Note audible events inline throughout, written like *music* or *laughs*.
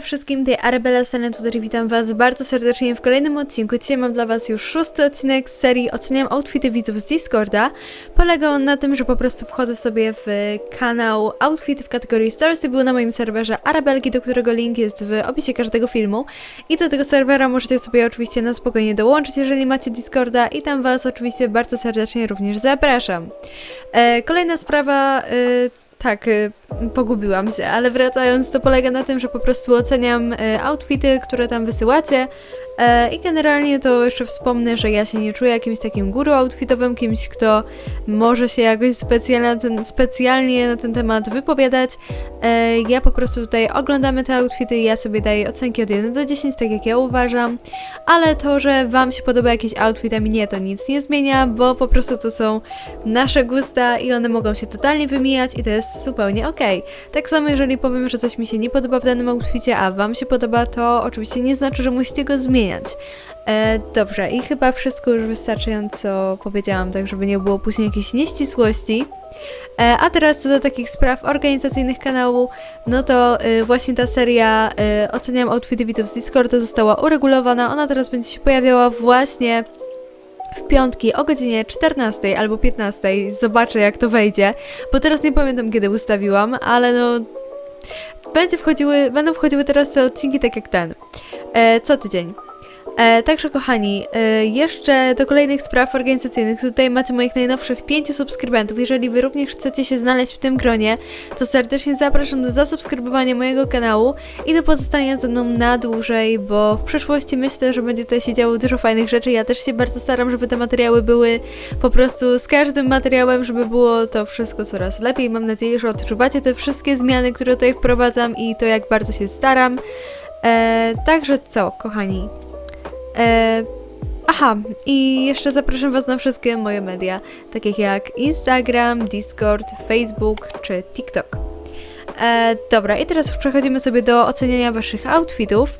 wszystkim, tej Arabella Selen tutaj witam was bardzo serdecznie w kolejnym odcinku. Dzisiaj mam dla was już szósty odcinek z serii Oceniam outfity widzów z Discorda. Polega on na tym, że po prostu wchodzę sobie w kanał Outfity w kategorii Stars i był na moim serwerze Arabelki, do którego link jest w opisie każdego filmu. I do tego serwera możecie sobie oczywiście na spokojnie dołączyć, jeżeli macie Discorda i tam was oczywiście bardzo serdecznie również zapraszam. E, kolejna sprawa... E, tak, y, pogubiłam się, ale wracając, to polega na tym, że po prostu oceniam y, outfity, które tam wysyłacie. E, I generalnie to jeszcze wspomnę, że ja się nie czuję jakimś takim guru outfitowym, kimś, kto może się jakoś specjalnie na ten, specjalnie na ten temat wypowiadać. E, ja po prostu tutaj oglądamy te outfity i ja sobie daję ocenki od 1 do 10, tak jak ja uważam. Ale to, że Wam się podoba jakiś outfit, a mi nie, to nic nie zmienia, bo po prostu to są nasze gusta i one mogą się totalnie wymijać i to jest zupełnie okej. Tak samo jeżeli powiem, że coś mi się nie podoba w danym outficie, a Wam się podoba, to oczywiście nie znaczy, że musicie go zmieniać. E, dobrze, i chyba wszystko już wystarczająco powiedziałam, tak żeby nie było później jakichś nieścisłości. E, a teraz co do takich spraw organizacyjnych kanału, no to e, właśnie ta seria e, Oceniam outfity widzów z Discorda została uregulowana. Ona teraz będzie się pojawiała właśnie w piątki o godzinie 14 albo 15. Zobaczę jak to wejdzie, bo teraz nie pamiętam kiedy ustawiłam, ale no będzie wchodziły, będą wchodziły teraz te odcinki tak jak ten. E, co tydzień. E, także kochani, e, jeszcze do kolejnych spraw organizacyjnych. Tutaj macie moich najnowszych pięciu subskrybentów. Jeżeli wy również chcecie się znaleźć w tym gronie, to serdecznie zapraszam do zasubskrybowania mojego kanału i do pozostania ze mną na dłużej, bo w przyszłości myślę, że będzie tutaj się działo dużo fajnych rzeczy. Ja też się bardzo staram, żeby te materiały były po prostu z każdym materiałem, żeby było to wszystko coraz lepiej. Mam nadzieję, że odczuwacie te wszystkie zmiany, które tutaj wprowadzam i to jak bardzo się staram. E, także co, kochani? E, aha, i jeszcze zapraszam Was na wszystkie moje media, takie jak Instagram, Discord, Facebook czy TikTok. E, dobra, i teraz przechodzimy sobie do oceniania Waszych outfitów.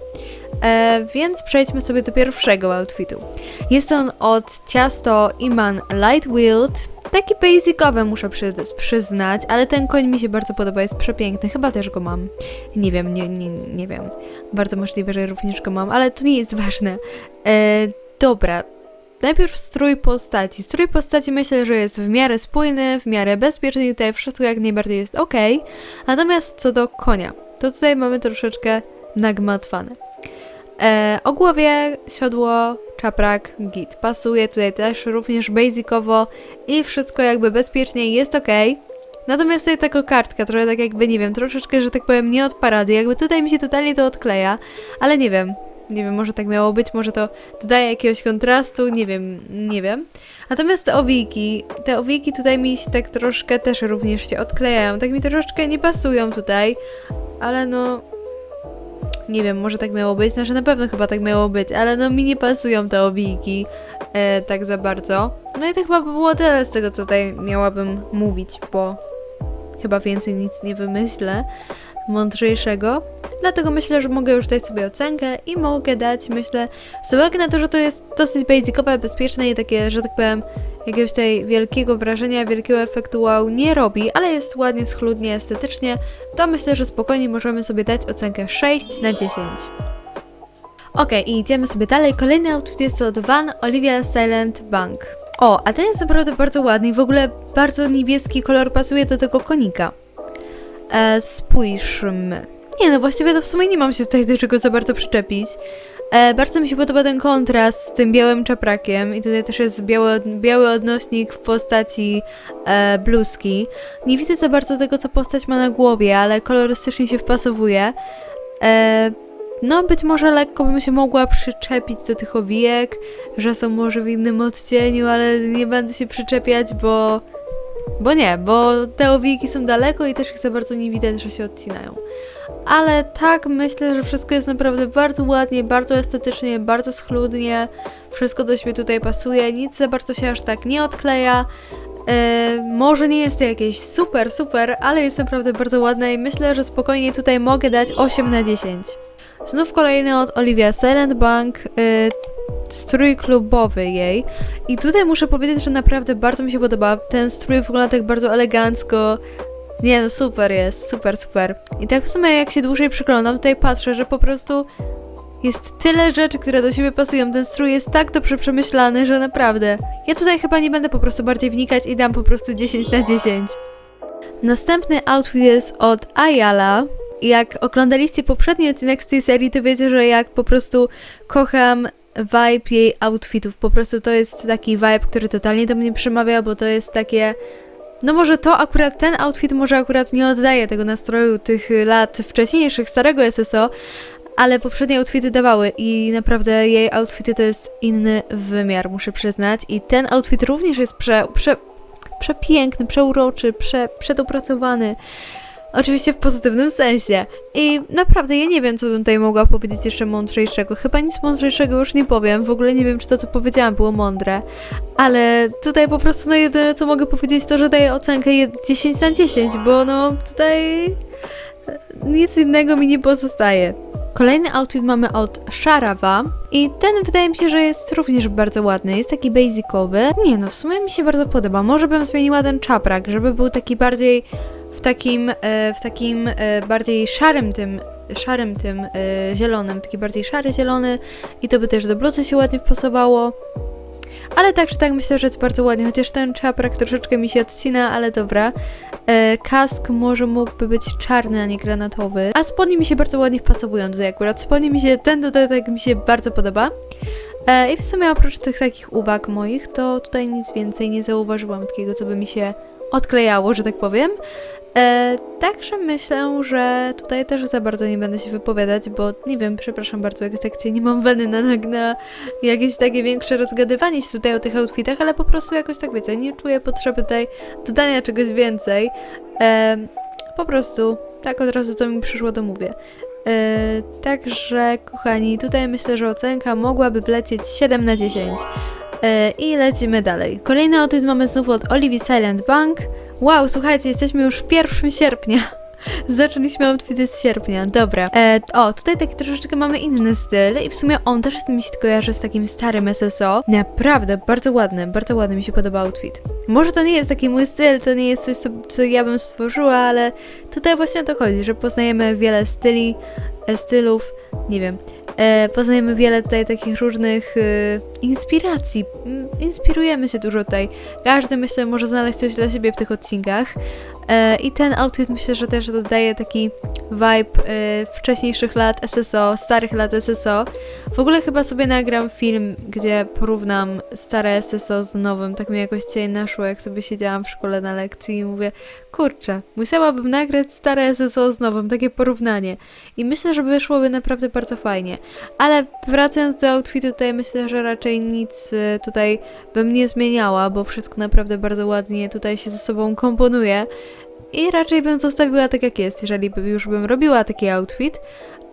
E, więc przejdźmy sobie do pierwszego outfitu. Jest on od Ciasto Iman Light Wield. Taki basicowy muszę przy, przyznać, ale ten koń mi się bardzo podoba, jest przepiękny, chyba też go mam. Nie wiem, nie, nie, nie wiem. Bardzo możliwe, że również go mam, ale to nie jest ważne. E, dobra, najpierw strój postaci. Strój postaci myślę, że jest w miarę spójny, w miarę bezpieczny i tutaj wszystko jak najbardziej jest ok. Natomiast co do konia, to tutaj mamy troszeczkę nagmatwane. E, o głowie siodło, czaprak, git. Pasuje tutaj też również basicowo i wszystko jakby bezpiecznie jest ok. Natomiast tutaj taka kartka, trochę tak jakby, nie wiem, troszeczkę, że tak powiem, nie od parady. Jakby tutaj mi się totalnie to odkleja, ale nie wiem. Nie wiem, może tak miało być, może to dodaje jakiegoś kontrastu, nie wiem, nie wiem. Natomiast te owiki, te owiki tutaj mi się tak troszkę też również się odklejają, tak mi troszeczkę nie pasują tutaj, ale no, nie wiem, może tak miało być, znaczy na pewno chyba tak miało być, ale no mi nie pasują te obijki e, tak za bardzo. No i to chyba by było tyle z tego, co tutaj miałabym mówić, bo chyba więcej nic nie wymyślę mądrzejszego. Dlatego myślę, że mogę już dać sobie ocenkę i mogę dać, myślę, z uwagi na to, że to jest dosyć basicowe, bezpieczne i takie, że tak powiem, jakiegoś tutaj wielkiego wrażenia, wielkiego efektu wow nie robi, ale jest ładnie, schludnie, estetycznie, to myślę, że spokojnie możemy sobie dać ocenkę 6 na 10. Ok, i idziemy sobie dalej. Kolejny outfit jest od Van Olivia Silent Bank. O, a ten jest naprawdę bardzo ładny i w ogóle bardzo niebieski kolor pasuje do tego konika. E, spójrzmy. Nie no, właściwie to w sumie nie mam się tutaj do czego za bardzo przyczepić. E, bardzo mi się podoba ten kontrast z tym białym czaprakiem i tutaj też jest biały, biały odnośnik w postaci e, bluzki. Nie widzę za bardzo tego, co postać ma na głowie, ale kolorystycznie się wpasowuje. E, no, być może lekko bym się mogła przyczepić do tych owijek, że są może w innym odcieniu, ale nie będę się przyczepiać, bo... Bo nie, bo te owijki są daleko i też ich za bardzo nie widać, że się odcinają. Ale tak, myślę, że wszystko jest naprawdę bardzo ładnie, bardzo estetycznie, bardzo schludnie. Wszystko do siebie tutaj pasuje, nic za bardzo się aż tak nie odkleja. Yy, może nie jest to jakieś super, super, ale jest naprawdę bardzo ładne i myślę, że spokojnie tutaj mogę dać 8 na 10. Znów kolejny od Olivia Silent Bank, yy, strój klubowy jej. I tutaj muszę powiedzieć, że naprawdę bardzo mi się podoba. Ten strój wygląda tak bardzo elegancko, Nie no, super jest, super, super. I tak w sumie jak się dłużej przyglądam, tutaj patrzę, że po prostu jest tyle rzeczy, które do siebie pasują. Ten strój jest tak dobrze przemyślany, że naprawdę. Ja tutaj chyba nie będę po prostu bardziej wnikać i dam po prostu 10 na 10. Następny outfit jest od Ayala. Jak oglądaliście poprzedni odcinek z tej serii, to wiecie, że jak po prostu kocham vibe jej outfitów. Po prostu to jest taki vibe, który totalnie do mnie przemawia, bo to jest takie... No może to akurat, ten outfit może akurat nie oddaje tego nastroju tych lat wcześniejszych, starego SSO, ale poprzednie outfity dawały i naprawdę jej outfity to jest inny wymiar, muszę przyznać. I ten outfit również jest prze, prze, przepiękny, przeuroczy, prze, przedopracowany. Oczywiście w pozytywnym sensie. I naprawdę ja nie wiem, co bym tutaj mogła powiedzieć jeszcze mądrzejszego. Chyba nic mądrzejszego już nie powiem. W ogóle nie wiem, czy to, co powiedziałam, było mądre. Ale tutaj po prostu no jedyne, co mogę powiedzieć, to, że daję ocenkę je- 10 na 10, bo no tutaj nic innego mi nie pozostaje. Kolejny outfit mamy od Sharawa i ten wydaje mi się, że jest również bardzo ładny. Jest taki basicowy. Nie no, w sumie mi się bardzo podoba. Może bym zmieniła ten czaprak, żeby był taki bardziej w takim, e, w takim e, bardziej szarym tym, szarym tym e, zielonym, taki bardziej szary zielony i to by też do bluzy się ładnie wpasowało. Ale tak czy tak myślę, że jest bardzo ładnie, chociaż ten czaprak troszeczkę mi się odcina, ale dobra. E, kask może mógłby być czarny, a nie granatowy. A spodnie mi się bardzo ładnie wpasowują tutaj akurat. Spodnie mi się, ten dodatek mi się bardzo podoba. E, I w sumie oprócz tych takich uwag moich, to tutaj nic więcej nie zauważyłam takiego, co by mi się odklejało, że tak powiem. E, także myślę, że tutaj też za bardzo nie będę się wypowiadać, bo nie wiem, przepraszam bardzo, jakoś tak cię nie mam weny na, na, na jakieś takie większe rozgadywanie się tutaj o tych outfitach, ale po prostu jakoś tak wiecie, nie czuję potrzeby tutaj dodania czegoś więcej. E, po prostu, tak od razu co mi przyszło, to mówię. E, także, kochani, tutaj myślę, że ocenka mogłaby wlecieć 7 na 10. E, I lecimy dalej. Kolejny outfit mamy znów od Olivia Silent Bank. Wow, słuchajcie, jesteśmy już w 1 sierpnia. *laughs* Zaczęliśmy outfity z sierpnia, dobra. E, o, tutaj taki troszeczkę mamy inny styl i w sumie on też mi się kojarzy z takim starym SSO. Naprawdę, bardzo ładny, bardzo ładny mi się podoba outfit. Może to nie jest taki mój styl, to nie jest coś, co, co ja bym stworzyła, ale tutaj właśnie o to chodzi, że poznajemy wiele styli, e, stylów, nie wiem, poznajemy wiele tutaj takich różnych e, inspiracji. Inspirujemy się dużo tutaj. Każdy myślę może znaleźć coś dla siebie w tych odcinkach. E, I ten outfit myślę, że też dodaje taki vibe e, wcześniejszych lat SSO, starych lat SSO. W ogóle chyba sobie nagram film, gdzie porównam stare SSO z nowym. Tak mi jakoś dzisiaj naszło, jak sobie siedziałam w szkole na lekcji i mówię, kurczę, musiałabym nagrać stare SSO z nowym, takie porównanie. I myślę, że wyszłoby naprawdę bardzo fajnie. Ale wracając do outfitu, tutaj myślę, że raczej nic e, tutaj bym nie zmieniała, bo wszystko naprawdę bardzo ładnie tutaj się ze sobą komponuje. I raczej bym zostawiła tak jak jest, jeżeli już bym robiła taki outfit.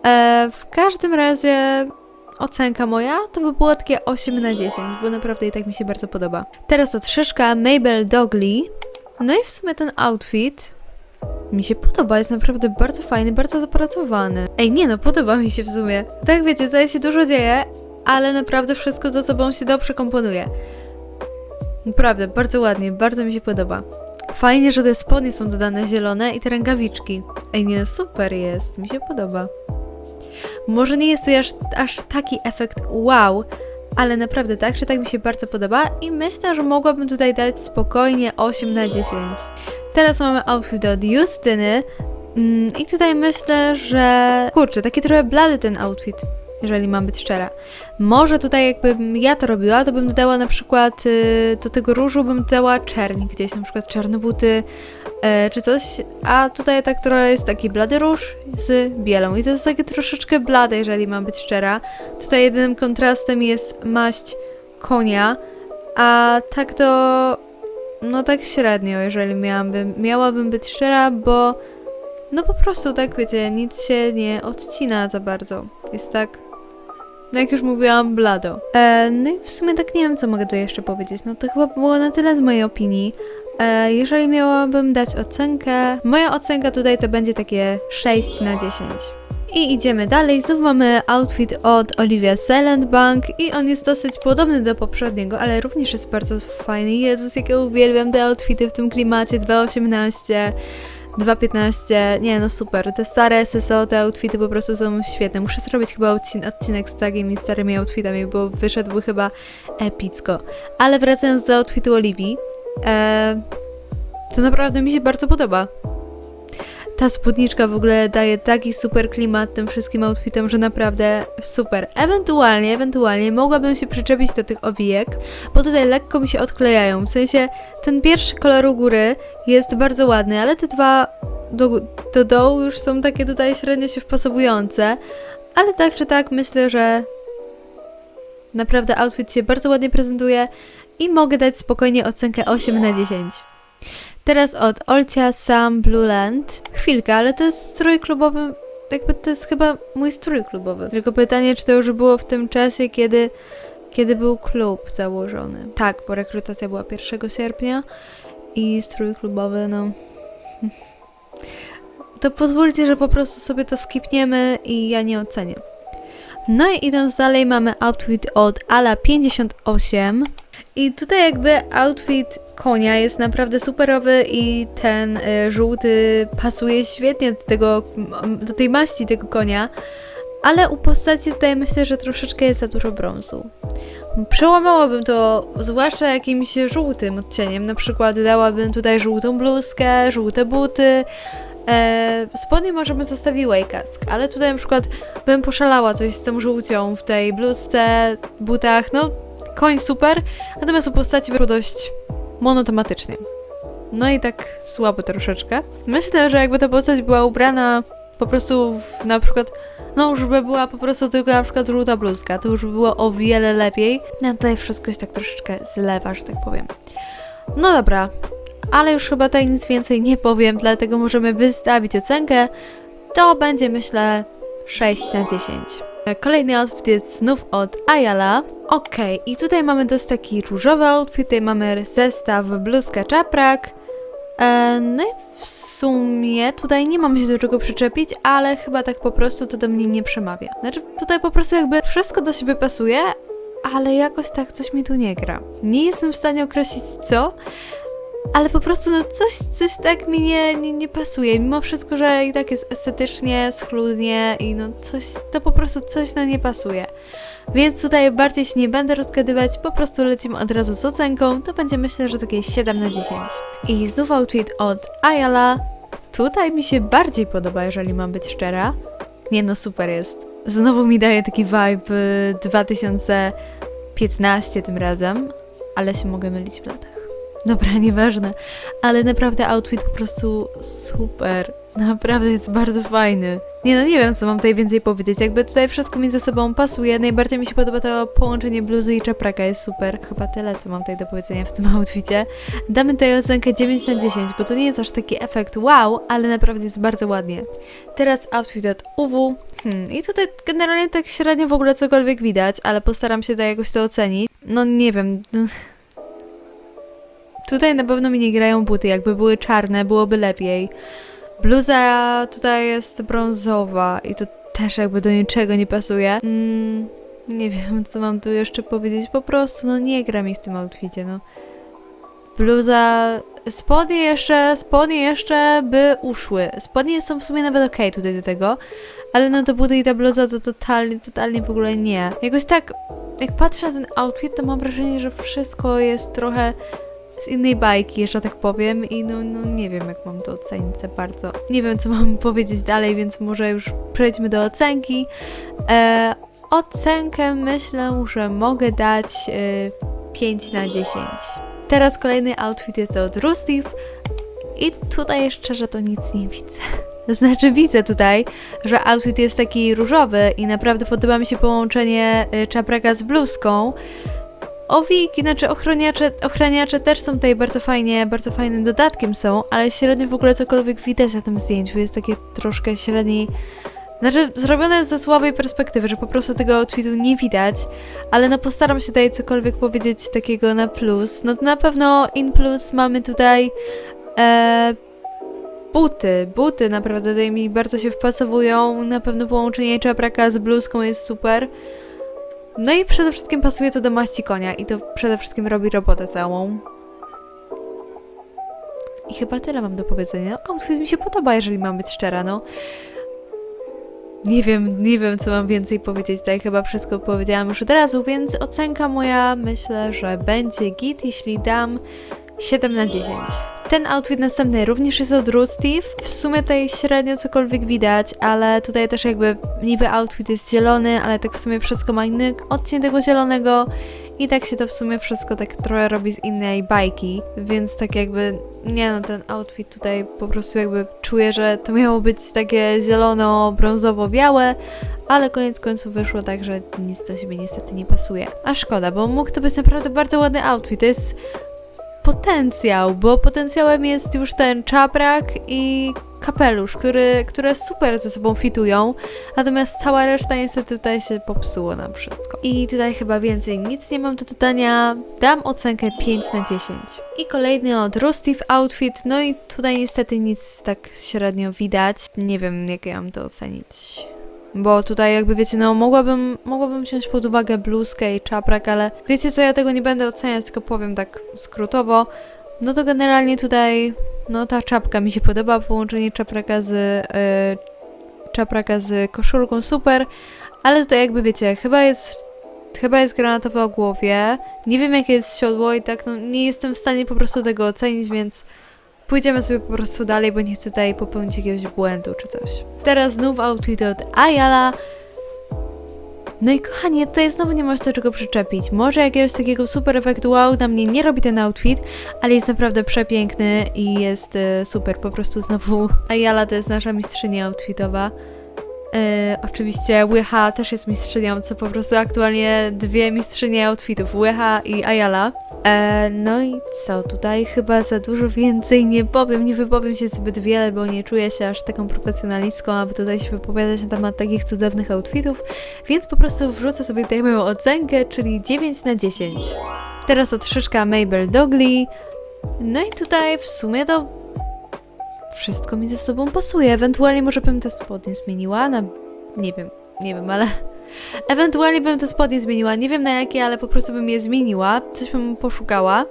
E, w każdym razie ocenka moja to by było takie 8 na 10, bo naprawdę i tak mi się bardzo podoba. Teraz od Szyszka Mabel Dogley. No i w sumie ten outfit mi się podoba, jest naprawdę bardzo fajny, bardzo dopracowany. Ej, nie no, podoba mi się w sumie. Tak wiecie, tutaj się dużo dzieje, ale naprawdę wszystko ze sobą się dobrze komponuje. Naprawdę, bardzo ładnie, bardzo mi się podoba. Fajnie, że te spodnie są dodane zielone i te rękawiczki. Ej, nie, super jest, mi się podoba. Może nie jest to aż, aż taki efekt wow, ale naprawdę tak, że tak mi się bardzo podoba i myślę, że mogłabym tutaj dać spokojnie 8 na 10. Teraz mamy outfit od Justyny mm, i tutaj myślę, że kurczę, taki trochę blady ten outfit, jeżeli mam być szczera. Może tutaj jakbym ja to robiła, to bym dodała na przykład y, do tego różu bym dodała czerni gdzieś, na przykład czarne buty e, czy coś, a tutaj tak trochę jest taki blady róż z bielą i to jest takie troszeczkę blade, jeżeli mam być szczera. Tutaj jedynym kontrastem jest maść konia, a tak to no tak średnio, jeżeli miałabym, miałabym być szczera, bo no po prostu tak wiecie, nic się nie odcina za bardzo. Jest tak no jak już mówiłam, blado. E, no i w sumie tak nie wiem, co mogę tu jeszcze powiedzieć. No to chyba było na tyle z mojej opinii. E, jeżeli miałabym dać ocenkę, moja ocenka tutaj to będzie takie 6 na 10. I idziemy dalej. Znów mamy outfit od Olivia Silentbank i on jest dosyć podobny do poprzedniego, ale również jest bardzo fajny. Jezus, jak ja uwielbiam te outfity w tym klimacie 2.18. 2.15, nie no super, te stare SSO, te outfity po prostu są świetne. Muszę zrobić chyba odcin odcinek z takimi starymi outfitami, bo wyszedłby chyba epicko. Ale wracając do outfitu Oliwii, e, to naprawdę mi się bardzo podoba. Ta spódniczka w ogóle daje taki super klimat tym wszystkim outfitom, że naprawdę super. Ewentualnie, ewentualnie mogłabym się przyczepić do tych owijek, bo tutaj lekko mi się odklejają. W sensie ten pierwszy kolor u góry jest bardzo ładny, ale te dwa do, do dołu już są takie tutaj średnio się wpasowujące. Ale tak czy tak myślę, że naprawdę outfit się bardzo ładnie prezentuje i mogę dać spokojnie ocenkę 8 na 10. Teraz od Olcia Sam Blue Land. Chwilkę, ale to jest strój klubowy, jakby to jest chyba mój strój klubowy. Tylko pytanie, czy to już było w tym czasie, kiedy, kiedy był klub założony. Tak, bo rekrutacja była 1 sierpnia i strój klubowy, no... *laughs* To pozwólcie, że po prostu sobie to skipniemy i ja nie ocenię. No i idąc dalej mamy outfit od Ala 58. I tutaj jakby outfit konia jest naprawdę superowy i ten y, żółty pasuje świetnie do tego, do tej maści tego konia, ale u postaci tutaj myślę, że troszeczkę jest za dużo brązu. Przełamałabym to zwłaszcza jakimś żółtym odcieniem, na przykład dałabym tutaj żółtą bluzkę, żółte buty, E, spodnie może bym zostawiła i kask, ale tutaj na przykład bym poszalała coś z tą żółcią w tej bluzce, butach, no koń super, natomiast u postaci było dość monotematycznie. No i tak słabo troszeczkę. Myślę, że jakby ta postać była ubrana po prostu w, na przykład, no już by była po prostu tylko na przykład żółta bluzka, to już by było o wiele lepiej. No tutaj wszystko się tak troszeczkę zlewa, że tak powiem. No dobra, ale już chyba tutaj nic więcej nie powiem, dlatego możemy wystawić ocenkę. To będzie myślę 6 na 10. Kolejny outfit jest znów od Ayala. Ok, i tutaj mamy dość taki różowy outfit, tutaj mamy zestaw bluzka czaprak. E, no i w sumie tutaj nie mam się do czego przyczepić, ale chyba tak po prostu to do mnie nie przemawia. Znaczy tutaj po prostu jakby wszystko do siebie pasuje, ale jakoś tak coś mi tu nie gra. Nie jestem w stanie określić co, ale po prostu no coś, coś tak mi nie, nie, nie pasuje. Mimo wszystko, że i tak jest estetycznie, schludnie i no coś, to po prostu coś no nie pasuje. Więc tutaj bardziej się nie będę rozgadywać, po prostu lecimy od razu z ocenką, to będzie myślę, że takie 7 na 10. I znów outfit od Ayala. Tutaj mi się bardziej podoba, jeżeli mam być szczera. Nie no, super jest. Znowu mi daje taki vibe y, 2015 tym razem, ale się mogę mylić w latach. Dobra, *laughs* nieważne, ale naprawdę outfit po prostu super. Naprawdę jest bardzo fajny. Nie no, nie wiem co mam tutaj więcej powiedzieć. Jakby tutaj wszystko mi ze sobą pasuje. Najbardziej mi się podoba to połączenie bluzy i czapraka, jest super. Chyba tyle, co mam tutaj do powiedzenia w tym outficie. Damy tutaj ocenkę 9 na 10, bo to nie jest aż taki efekt wow, ale naprawdę jest bardzo ładnie. Teraz outfit od UW. Hmm, i tutaj generalnie tak średnio w ogóle cokolwiek widać, ale postaram się tutaj jakoś to ocenić. No nie wiem, no, Tutaj na pewno mi nie grają buty, jakby były czarne, byłoby lepiej. Bluza tutaj jest brązowa i to też jakby do niczego nie pasuje. Mm, nie wiem, co mam tu jeszcze powiedzieć. Po prostu, no nie gra mi w tym outficie, no. Bluza... Spodnie jeszcze, spodnie jeszcze by uszły. Spodnie są w sumie nawet okej tutaj do tego, ale no to buty i ta bluza to totalnie, totalnie w ogóle nie. Jakoś tak, jak patrzę na ten outfit, to mam wrażenie, że wszystko jest trochę z innej bajki, że tak powiem i no, no nie wiem jak mam to ocenić za bardzo. Nie wiem co mam *laughs* powiedzieć dalej, więc może już przejdźmy do ocenki. E, ocenkę myślę, że mogę dać e, 5 na 10. Teraz kolejny outfit jest od Rustif i tutaj szczerze to nic nie widzę. *laughs* Znaczy widzę tutaj, że outfit jest taki różowy i naprawdę podoba mi się połączenie y, czapraka z bluzką. Owiki, znaczy ochroniacze, ochraniacze też są tutaj bardzo fajnie, bardzo fajnym dodatkiem są, ale średnio w ogóle cokolwiek widać na tym zdjęciu jest takie troszkę średniej... Znaczy, zrobione ze słabej perspektywy, że po prostu tego outfitu nie widać, ale no postaram się tutaj cokolwiek powiedzieć takiego na plus. No to na pewno in plus mamy tutaj e, buty, buty naprawdę tutaj mi bardzo się wpasowują, na pewno połączenie czapraka z bluzką jest super. No i przede wszystkim pasuje to do maści konia i to przede wszystkim robi robotę całą. I chyba tyle mam do powiedzenia. No, outfit mi się podoba, jeżeli mam być szczera, no. Nie wiem, nie wiem, co mam więcej powiedzieć. Tutaj chyba wszystko powiedziałam już od razu, więc ocenka moja myślę, że będzie git, jeśli dam 7 na 10. Ten outfit następny również jest od Rusty. W sumie tutaj średnio cokolwiek widać, ale tutaj też jakby niby outfit jest zielony, ale tak w sumie wszystko ma inny odcień tego zielonego i tak się to w sumie wszystko tak trochę robi z innej bajki, więc tak jakby nie no, ten outfit tutaj po prostu jakby czuję, że to miało być takie zielono-brązowo-białe, ale koniec końców wyszło tak, że nic do siebie niestety nie pasuje. A szkoda, bo mógł to być naprawdę bardzo ładny outfit. To jest potencjał, bo potencjałem jest już ten czaprak i kapelusz, który, które super ze sobą fitują, natomiast cała reszta niestety tutaj się popsuło nam wszystko. I tutaj chyba więcej nic nie mam do dodania, dam ocenkę 5 na 10. I kolejny od Rusty Outfit, no i tutaj niestety nic tak średnio widać, nie wiem jak ja mam to ocenić. Bo tutaj jakby wiecie, no mogłabym, mogłabym wziąć pod uwagę bluzkę i czaprak, ale wiecie co, ja tego nie będę oceniać, tylko powiem tak skrótowo. No to generalnie tutaj, no ta czapka mi się podoba, połączenie czapraka z, yy, czapraka z koszulką super, ale tutaj jakby wiecie, chyba jest, chyba jest granatowe o głowie, nie wiem jakie jest siodło i tak no nie jestem w stanie po prostu tego ocenić, więc pójdziemy sobie po prostu dalej, bo nie chcę tutaj popełnić jakiegoś błędu czy coś. Teraz znów outfit od Ayala. No i kochani, ja tutaj znowu nie możesz do czego przyczepić. Może jakiegoś takiego super efektu wow na mnie nie robi ten outfit, ale jest naprawdę przepiękny i jest e, super. Po prostu znowu *laughs* Ayala to jest nasza mistrzyni outfitowa. E, oczywiście Łycha też jest mistrzynią, co po prostu aktualnie dwie mistrzynie outfitów, Łycha i Ayala. E, no i co, tutaj chyba za dużo więcej nie powiem, nie wypowiem się zbyt wiele, bo nie czuję się aż taką profesjonalistką, aby tutaj się wypowiadać na temat takich cudownych outfitów, więc po prostu wrzucę sobie tutaj moją ocenkę, czyli 9 na 10. Teraz od szyszka Mabel Dogley. No i tutaj w sumie to wszystko mi ze sobą pasuje. Ewentualnie może bym te spodnie zmieniła na... nie wiem, nie wiem, ale... Ewentualnie bym te spodnie zmieniła. Nie wiem na jakie, ale po prostu bym je zmieniła. Coś bym poszukała.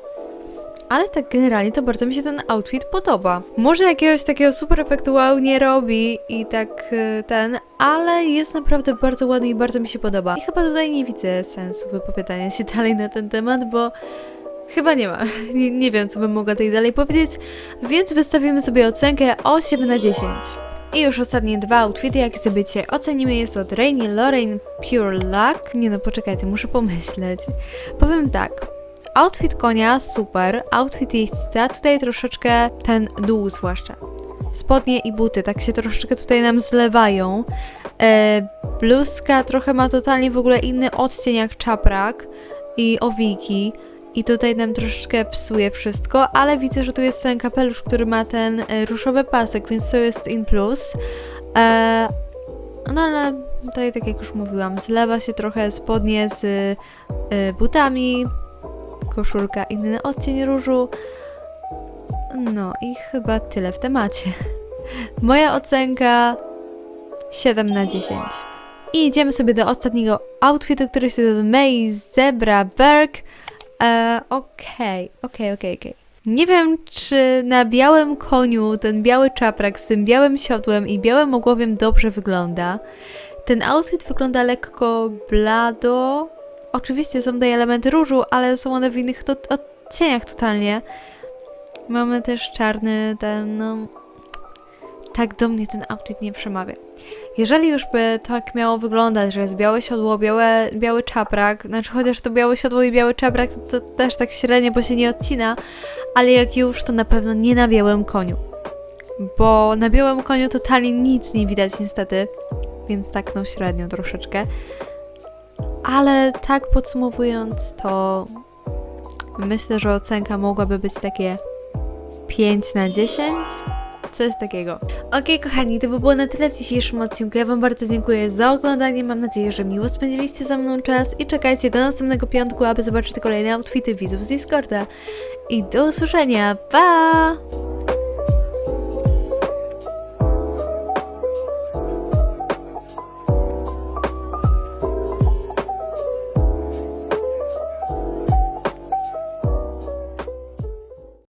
Ale tak generalnie to bardzo mi się ten outfit podoba. Może jakiegoś takiego super efektu wow nie robi i tak y, ten, ale jest naprawdę bardzo ładny i bardzo mi się podoba. I chyba tutaj nie widzę sensu wypowiadania się *laughs* dalej na ten temat, bo chyba nie ma. *laughs* Nie, nie wiem, co bym mogła tutaj dalej powiedzieć, więc wystawimy sobie ocenkę 8 na 10. I już ostatnie dwa outfity, jakie dzisiaj ocenimy, jest od Rainy Lorraine Pure Luck. Nie no, poczekajcie, muszę pomyśleć. Powiem tak. Outfit konia super, outfit jeźdźca, tutaj troszeczkę ten dół zwłaszcza. Spodnie i buty tak się troszeczkę tutaj nam zlewają. E, bluzka trochę ma totalnie w ogóle inny odcień jak czaprak i owiki. I tutaj nam troszeczkę psuje wszystko, ale widzę, że tu jest ten kapelusz, który ma ten e, różowy pasek, więc to jest in plus. E, no ale tutaj, tak jak już mówiłam, zlewa się trochę spodnie z e, butami, koszulka inny odcień różu. No i chyba tyle w temacie. Moja ocenka 7 na 10. I idziemy sobie do ostatniego outfitu, który jest od May Zebra Berg. E, Okej, okej, okej, okej. Nie wiem, czy na białym koniu ten biały czaprak z tym białym siodłem i białym ogłowiem dobrze wygląda. Ten outfit wygląda lekko blado. Oczywiście są tutaj elementy różu, ale są one w innych to- odcieniach totalnie. Mamy też czarny ten, no... Tak do mnie ten outfit nie przemawia. Jeżeli już by tak miało wyglądać, że jest białe siodło, białe, biały czaprak, znaczy chociaż to białe siodło i biały czaprak to, to też tak średnio, bo się nie odcina, ale jak już, to na pewno nie na białym koniu. Bo na białym koniu totalnie nic nie widać niestety, więc tak no średnio troszeczkę. Ale tak podsumowując, to myślę, że ocenka mogłaby być takie 5 na 10. Coś takiego. Okej, kochani, to by było na tyle w dzisiejszym odcinku. Ja Wam bardzo dziękuję za oglądanie. Mam nadzieję, że miło spędziliście ze mną czas i czekajcie do następnego piątku, aby zobaczyć kolejne outfity widzów z Discorda. I do usłyszenia. Pa!